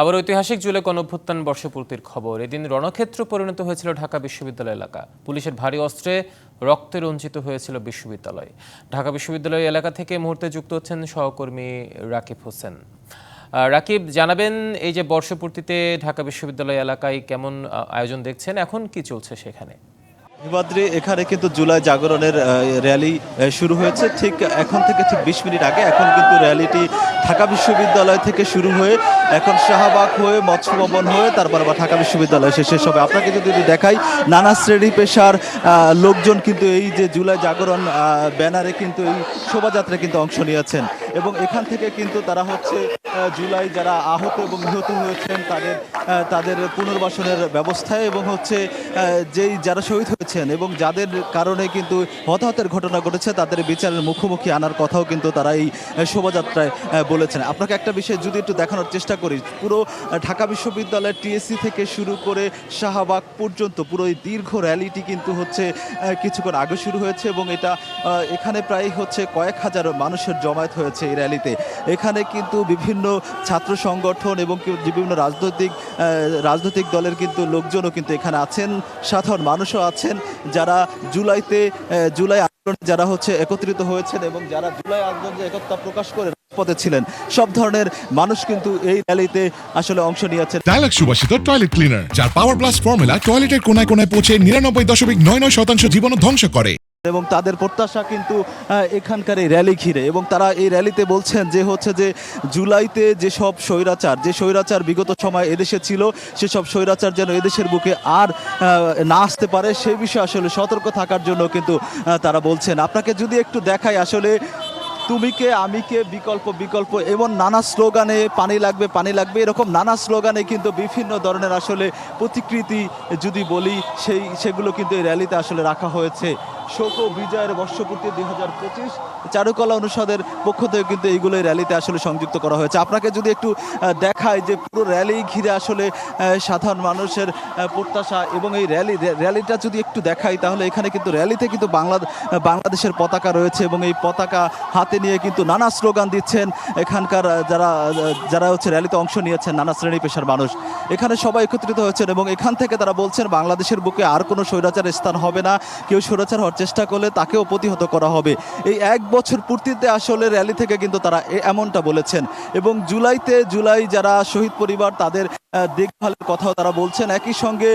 আবার ঐতিহাসিক জুলাই গণঅভ্যুত্থান বর্ষপূর্তির খবর। এদিন রণক্ষেত্র পরিণত হয়েছিল ঢাকা বিশ্ববিদ্যালয় এলাকা। পুলিশের ভারী অস্ত্রে রক্তে রঞ্জিত হয়েছিল বিশ্ববিদ্যালয়। ঢাকা বিশ্ববিদ্যালয় এলাকা থেকে মুহূর্তে যুক্ত হচ্ছেন সহকর্মী রাকিব হোসেন। রাকিব, জানাবেন এই যে বর্ষপূর্তিতে ঢাকা বিশ্ববিদ্যালয় এলাকায় কেমন আয়োজন দেখছেন, এখন কি চলছে সেখানে? হিমাদ্রি এখানে কিন্তু জুলাই জাগরণের র্যালি শুরু হয়েছে। ঠিক এখন থেকে ঠিক বিশ মিনিট আগে এখন কিন্তু র্যালিটি ঢাকা বিশ্ববিদ্যালয় থেকে শুরু হয়ে এখন শাহবাগ হয়ে মৎস্য ভবন হয়ে, তারপর আবার ঢাকা বিশ্ববিদ্যালয় শেষ হবে। আপনাকে যদি দেখাই, নানা শ্রেণি পেশার লোকজন কিন্তু এই যে জুলাই জাগরণ ব্যানারে কিন্তু এই শোভাযাত্রায় কিন্তু অংশ নিয়েছেন। এবং এখান থেকে কিন্তু তারা হচ্ছে জুলাই যারা আহত এবং নিহত হয়েছেন, তাদের তাদের পুনর্বাসনের ব্যবস্থায় এবং হচ্ছে যেই যারা শহীদ হয়েছেন এবং যাদের কারণে কিন্তু হতাহতের ঘটনা ঘটেছে, তাদের বিচারের মুখোমুখি আনার কথাও কিন্তু তারা এই শোভাযাত্রায় বলেছেন। আপনাকে একটা বিষয় যদি একটু দেখানোর চেষ্টা করি, পুরো ঢাকা বিশ্ববিদ্যালয়ের টিএসসি থেকে শুরু করে শাহবাগ পর্যন্ত পুরো এই দীর্ঘ র্যালিটি কিন্তু হচ্ছে কিছুক্ষণ আগে শুরু হয়েছে এবং এটা এখানে প্রায় হচ্ছে কয়েক হাজার মানুষের জমায়েত হয়েছে এই র্যালিতে। এখানে কিন্তু বিভিন্ন ছাত্র সংগঠন এবং বিভিন্ন রাজনৈতিক রাজনৈতিক দলের কিন্তু লোকজনও কিন্তু এখানে আছেন, সাধারণ মানুষও আছেন, যারা জুলাইতে জুলাই আন্দোলনে যারা হচ্ছে একত্রিত হয়েছেন এবং যারা জুলাই আন্দোলনে একতা প্রকাশ করে পথে ছিলেন, সব ধরনের মানুষ কিন্তু এই র্যালিতে আসলে অংশ নিয়েছেন। ডায়ালগ সুবাসিত টয়লেট ক্লিনার, যার পাওয়ার প্লাস ফর্মুলা টয়লেটের কোনায় কোনায় পৌঁছে নিরানব্বই দশমিক নয় নয় শতাংশ জীবন ধ্বংস করে। এবং তাদের প্রত্যাশা কিন্তু এখানকার এই র্যালি ঘিরে। এবং তারা এই র্যালিতে বলছেন যে হচ্ছে যে জুলাইতে যেসব স্বৈরাচার, যে স্বৈরাচার বিগত সময় এদেশে ছিল, সেসব স্বৈরাচার যেন এদেশের বুকে আর না আসতে পারে সেই বিষয়ে আসলে সতর্ক থাকার জন্য কিন্তু তারা বলছেন। আপনাকে যদি একটু দেখায় আসলে, তুমি কে, আমি কে, বিকল্প বিকল্প এবং নানা স্লোগানে পানি লাগবে পানি লাগবে, এরকম নানা স্লোগানে কিন্তু বিভিন্ন ধরনের আসলে প্রতিকৃতি যদি বলি, সেই, সেগুলো কিন্তু এই র্যালিতে আসলে রাখা হয়েছে। শোক ও বিজয়ের বর্ষপূর্তি দুই হাজার পঁচিশ। চারুকলা অনুষদের পক্ষ থেকে কিন্তু এইগুলো র্যালিতে আসলে সংযুক্ত করা হয়েছে। আপনাকে যদি একটু দেখায় যে পুরো র্যালি ঘিরে আসলে সাধারণ মানুষের প্রত্যাশা এবং এই র্যালি র্যালিটা যদি একটু দেখাই তাহলে এখানে কিন্তু র্যালিতে কিন্তু বাংলা বাংলাদেশের পতাকা রয়েছে এবং এই পতাকা হাতে নিয়ে কিন্তু নানা স্লোগান দিচ্ছেন এখানকার যারা যারা হচ্ছে র্যালিতে অংশ নিয়েছেন, নানা শ্রেণি পেশার মানুষ। এখানে সবাই একত্রিত হয়েছেন এবং এখান থেকে তারা বলছেন, বাংলাদেশের বুকে আর কোনো স্বৈরাচার স্থান হবে না। কেউ স্বৈরাচার হওয়ার চেষ্টা করলে তাকেও প্রতিহত করা হবে। এই এক বছর পূর্তিতে আসলে র্যালি থেকে কিন্তু তারা এমনটা বলেছেন। এবং জুলাইতে জুলাই যারা শহীদ পরিবার তাদের দেখভালের কথাও তারা বলছেন। একই সঙ্গে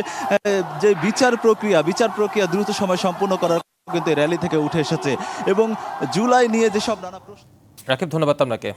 যে বিচার প্রক্রিয়া বিচার প্রক্রিয়া দ্রুত সময় সম্পূর্ণ করার কিন্তু র্যালি থেকে উঠে এসেছে। এবং জুলাই নিয়ে যেসব নানা প্রশ্ন রাকিব, ধন্যবাদ আপনাকে।